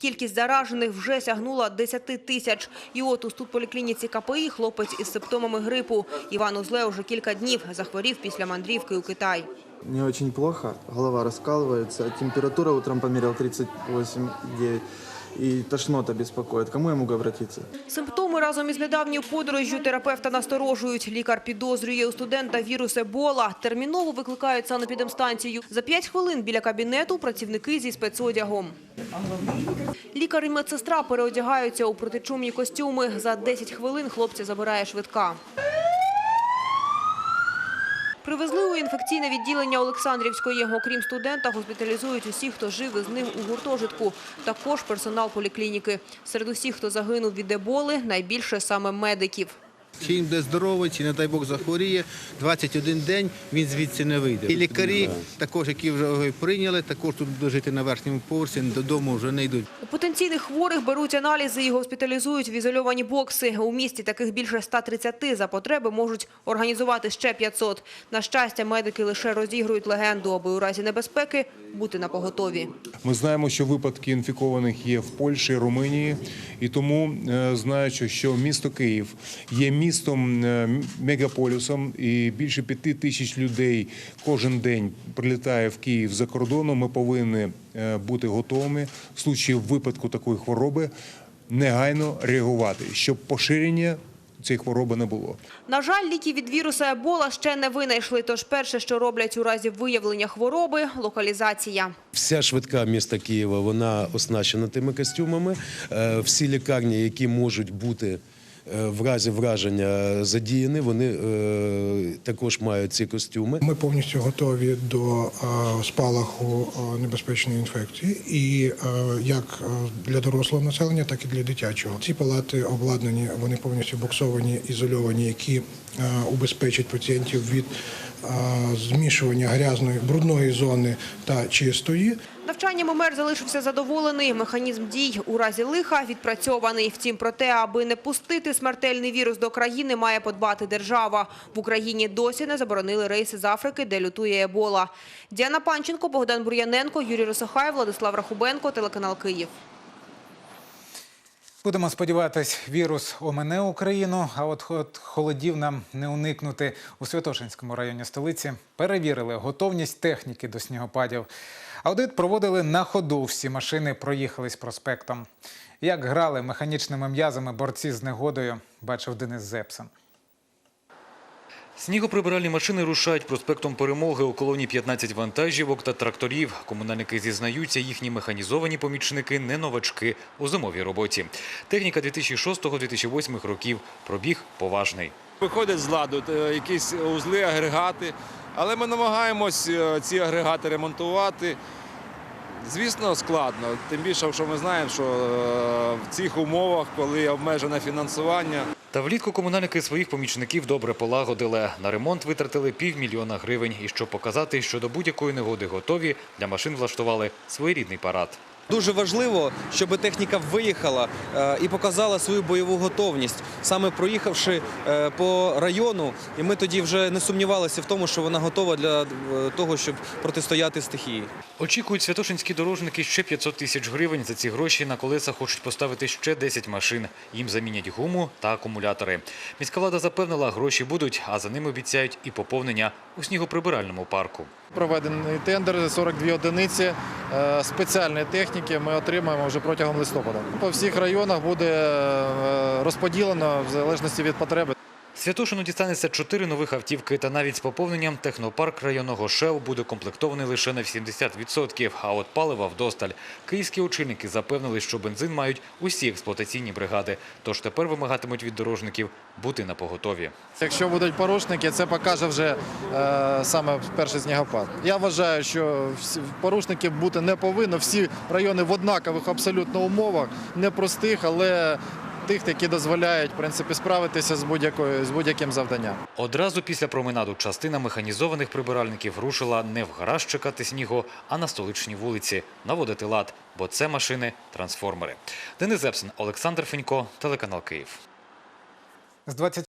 Кількість заражених вже сягнула 10 тисяч. І от у студполіклініці КПІ хлопець із симптомами грипу. Іван Узле уже кілька днів захворів після мандрівки у Китай. Мне очень погано, голова розкалується, температура утром померил 38,9 и тошнота беспокоит. Кому я могу? Симптоми разом із недавньою подорожжю терапевта насторожують. Лікар підозрює у студента вірус Ебола. Терміново викликають санепідемстанцію. За 5 хвилин біля кабінету працівники зі спецодягом. Лікар і медсестра переодягаються у протичумні костюми. За 10 хвилин хлопця забирає швидка. Привезли у інфекційне відділення Олександрівської. Окрім студента, госпіталізують усіх, хто жив із ним у гуртожитку. Також персонал поліклініки. Серед усіх, хто загинув від еболи, найбільше саме медиків. Чи він буде здоровий, чи не дай Бог захворіє, 21 день він звідси не вийде. І лікарі, також, які вже його прийняли, також тут будуть жити на верхньому поверсі, додому вже не йдуть. У потенційних хворих беруть аналізи і госпіталізують в ізольовані бокси. У місті таких більше 130. За потреби можуть організувати ще 500. На щастя, медики лише розігрують легенду, аби у разі небезпеки бути на поготові. Ми знаємо, що випадки інфікованих є в Польщі, Румунії, і тому, е, знаючи, що місто Київ є містом е, мегаполісом, і більше п'яти тисяч людей кожен день прилітає в Київ за кордоном, ми повинні е, бути готовими в случаї випадку такої хвороби негайно реагувати, щоб поширення цієї хвороби не було. На жаль, ліків від віруса Ебола ще не винайшли. Тож перше, що роблять у разі виявлення хвороби – локалізація. Вся швидка міста Києва вона оснащена тими костюмами. Е, Всі лікарні, які можуть бути в разі враження задіяні, вони е, також мають ці костюми. Ми повністю готові до е, спалаху е, небезпечної інфекції, і е, як е, для дорослого населення, так і для дитячого. Ці палати обладнані, вони повністю боксовані, ізольовані, які е, убезпечать пацієнтів від е, змішування грязної брудної зони та чистої. Навчанням МЕР залишився задоволений. Механізм дій у разі лиха відпрацьований. Втім, про те, аби не пустити смертельний вірус до країни, має подбати держава. В Україні досі не заборонили рейси з Африки, де лютує ебола. Діана Панченко, Богдан Бур'яненко, Юрій Росохай, Владислав Рахубенко, телеканал Київ. Будемо сподіватись, вірус омине Україну, а от холодів нам не уникнути у Святошинському районі столиці. Перевірили готовність техніки до снігопадів. Аудит проводили на ходу. Всі машини проїхались проспектом. Як грали механічними м'язами борці з негодою, бачив Денис Зепсен. Снігоприбиральні машини рушають проспектом Перемоги у колоні 15 вантажівок та тракторів. Комунальники зізнаються, їхні механізовані помічники не новачки у зимовій роботі. Техніка 2006-2008 років. Пробіг поважний. Виходять з ладу е, якісь узли, агрегати, але ми намагаємось е, ці агрегати ремонтувати. Звісно, складно. Тим більше, що ми знаємо, що е, в цих умовах, коли обмежене фінансування, Та влітку комунальники своїх помічників добре полагодили. На ремонт витратили півмільйона гривень. І щоб показати, що до будь-якої негоди готові, для машин влаштували своєрідний парад. Дуже важливо, щоб техніка виїхала е, і показала свою бойову готовність, саме проїхавши е, по району, і ми тоді вже не сумнівалися в тому, що вона готова для е, того, щоб протистояти стихії. Очікують святошинські дорожники ще 500 тисяч гривень. За ці гроші на колеса хочуть поставити ще 10 машин. Їм замінять гуму та акумулятори. Міська влада запевнила, гроші будуть, а за ними обіцяють і поповнення у снігоприбиральному парку. Проведений тендер 42 одиниці е, спеціальної техніки. Ми отримаємо вже протягом листопада. По всіх районах буде е, розподілено в залежності від потреби. Святошину дістанеться чотири нових автівки, та навіть з поповненням технопарк районного ШЕУ буде комплектований лише на 70%, а от палива вдосталь. Київські очільники запевнили, що бензин мають усі експлуатаційні бригади, тож тепер вимагатимуть від дорожників бути на поготові. Якщо будуть порушники, це покаже вже е, саме перший снігопад. Я вважаю, що порушників бути не повинно. Всі райони в однакових абсолютно умовах, непростих, але тих, які дозволяють в принципі справитися з будь-якою з будь-яким завданням. Одразу після променаду частина механізованих прибиральників рушила не в гараж чекати снігу, а на столичні вулиці наводити лад, бо це машини-трансформери. Денис Зепсин, Олександр Фенько, телеканал Київ. З 20